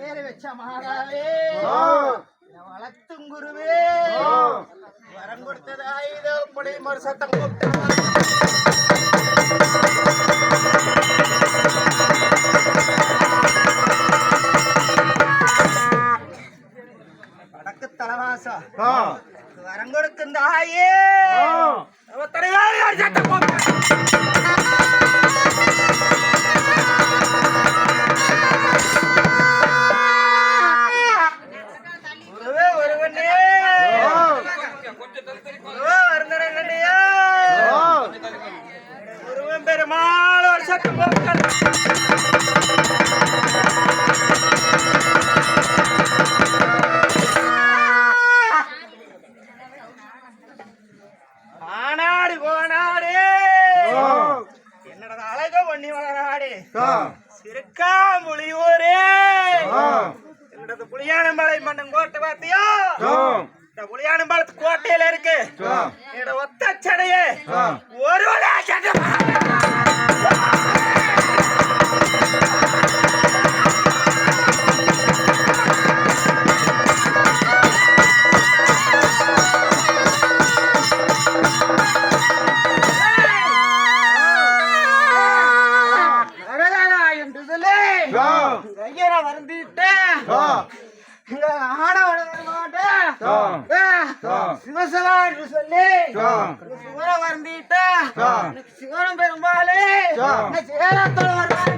ஏறி வச்ச மகாராவே. வளர்த்தும் குருவே. வரம் மறு சத்தம் வருந்தரங்கண்ணியா ஆ. குருவன் பெருமாள் ஒரு சத்தம் அழக ஒண்ணி நாடு ஆ. சிறுக்காம்புலியூரே ஆ. என்னோட புளியானம்பாளை மன்னன் கோட்டை பார்த்தியா. இந்த புளியானம்பாளத்து கோட்டையில இருக்கு. என்னோட ஒத்த சடையே. ஒரு வருந்திட்டேன். சிவசவா என்று சொல்லி ஆ. சிவர வருந்திட்ட ஆ. சிவனம் பெரும்பாலே ஆ. சேரத்தோட வருவாங்க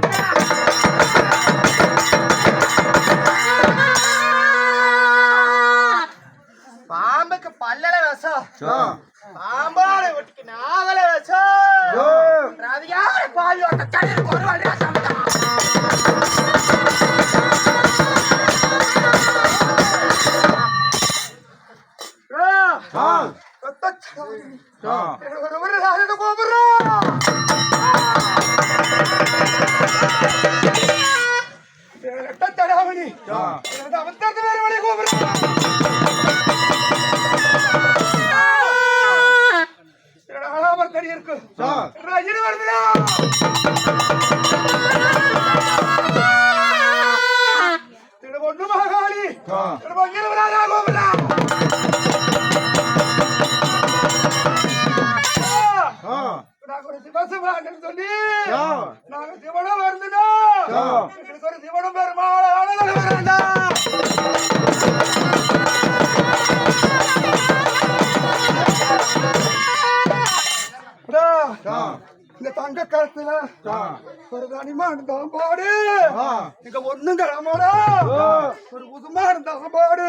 பாம்புக்கு பல்லல விஷம் ஒட்டிக்கு நாவல விஷம் தண்ணீர் ஒரு நாங்க சிவனும் வருந்துட்டோம் எங்களுக்கு ஒரு சிவனும் பெருமாள் இந்த தங்க கருத்துல ஒரு தனிமா இருந்தான் பாடு. இங்க ஒண்ணும் கிளம்பாடா ஒரு புதுமா இருந்தான் பாடு.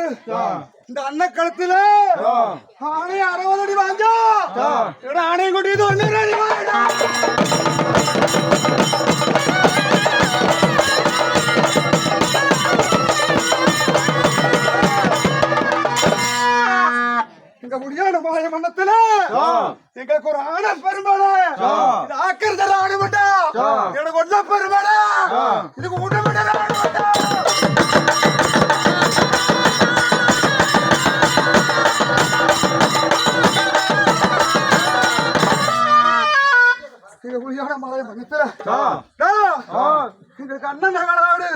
இந்த அண்ணன் கழுத்துல ஆணைய அறுபது அடி வாஞ்சா ஆணையம் கொண்டு ஒண்ணு எங்க முடியான மாய மன்னத்துல. எங்களுக்கு ஒரு ஆணை பெருமாளே ஆ. இது ஆக்கிறதுல ஆணை மட்டா ஆ. எனக்கு ஒன்ன பெருமாளே. இதுக்கு ஊட்ட எங்களுக்கு அண்ணன் நகலாடு.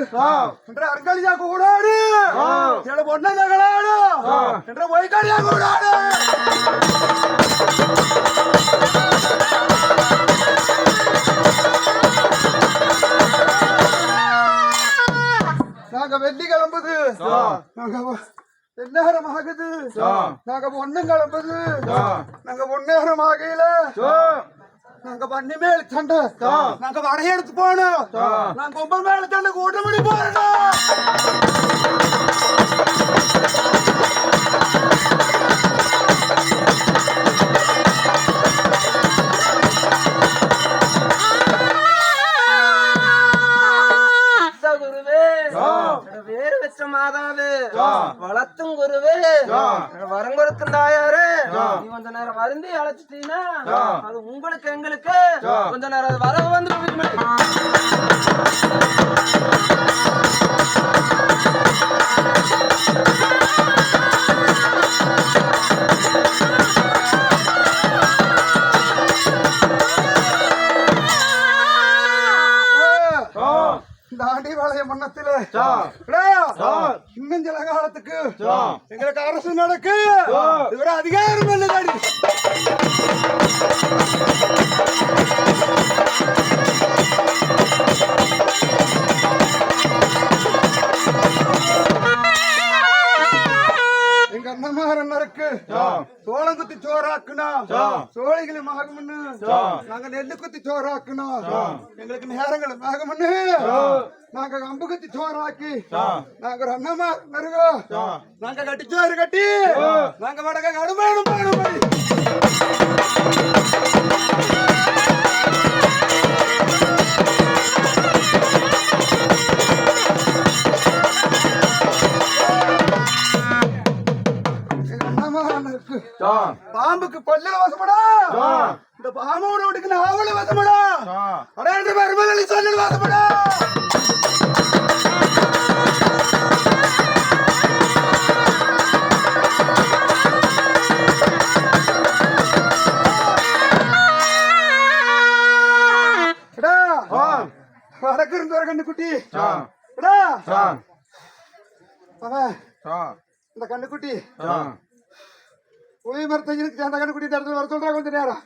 என்ற அர்கலியா கூடாடு. என்ற பொண்ண நகலாடு. என்ற பொய்காலியா கூடாடு நாங்க வெள்ளி கிளம்புது. நாங்க எந்நேரம் ஆகுது. நாங்க பொண்ணும் கிளம்புது. நாங்க பொன்னேரம் ஆகையில. நாங்க பண்ணி மேல சண்டை. ஆ. நாங்க வடையெடுத்து போனோம் ஆ. நாங்க கொம்ப மேல சண்டை கூட்டமணி போறோம் குருவே. வரம் கொஞ்ச நேரம் வருந்தி அழைச்சிட்டீங்கன்னா. அது உங்களுக்கு எங்களுக்கு. கொஞ்ச நேரம் வரவு வந்து இந்த ஆண்டி வாழைய மன்னத்திலே. இன்னும் சில காலத்துக்கு. எங்களுக்கு அரசு நடக்கு. இவர அதிகாரம் இல்லதாடி நாங்க நெல்லு குத்தி சோறாக்குனா சா. எங்களுக்கு நேரங்கள் மாகமுன்னு சா. நாங்க கம்பு குத்தி சோறாக்கி சா. நாங்க ஒரு அண்ணமா நருகோ சா. நாங்க கட்டிச்சோறு கட்டி சா. நாங்க வடக்க கடுமையான பாடுபடி எங்க அண்ணமாரன் இருக்கு சா. பாம்புக்கு பல்லுல வசப்படா சா. இந்த பாம்போட வீட்டுக்கு நாவல வசப்படா சா. அடையாண்டு மருமலை சொல்லு வசப்படா. வடக்கு இருந்து வர சா. இந்த கண்ணுக்குட்டி சா. புளி மரத்தைக்கு அந்த கண்ணுக்குட்டி இந்த இடத்துல வர சொல்றா கொஞ்ச நேரம்.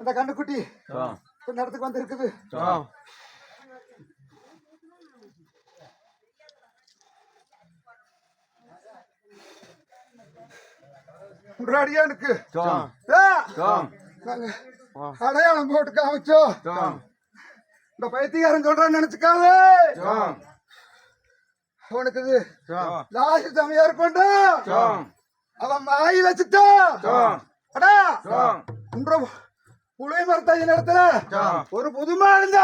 அந்த கண்ணுக்குட்டி சா. இந்த இடத்துக்கு வந்து இருக்குது. முன்னாடியே எனக்கு அடையாளம் போட்டு காமிச்சோம். இந்த பைத்தியக்காரன் சொல்றான்னு நினைச்சுக்காத. சா. அவனுக்கு இது. லாசி சமையார் கொண்டா. அவன் மாயி வச்சுட்டான். அடா. சா. உன்ற புளி மரத்தாயின் இடத்துல சா. ஒரு புதுமா இருந்தா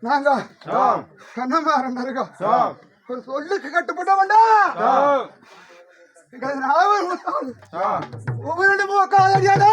நாங்க. கண்ணமாறன் இருக்கோம். ஒரு சொல்லுக்கு கட்டுப்பட்ட வேண்டாம். ஒவ்வொரு மூக்காதடியாடா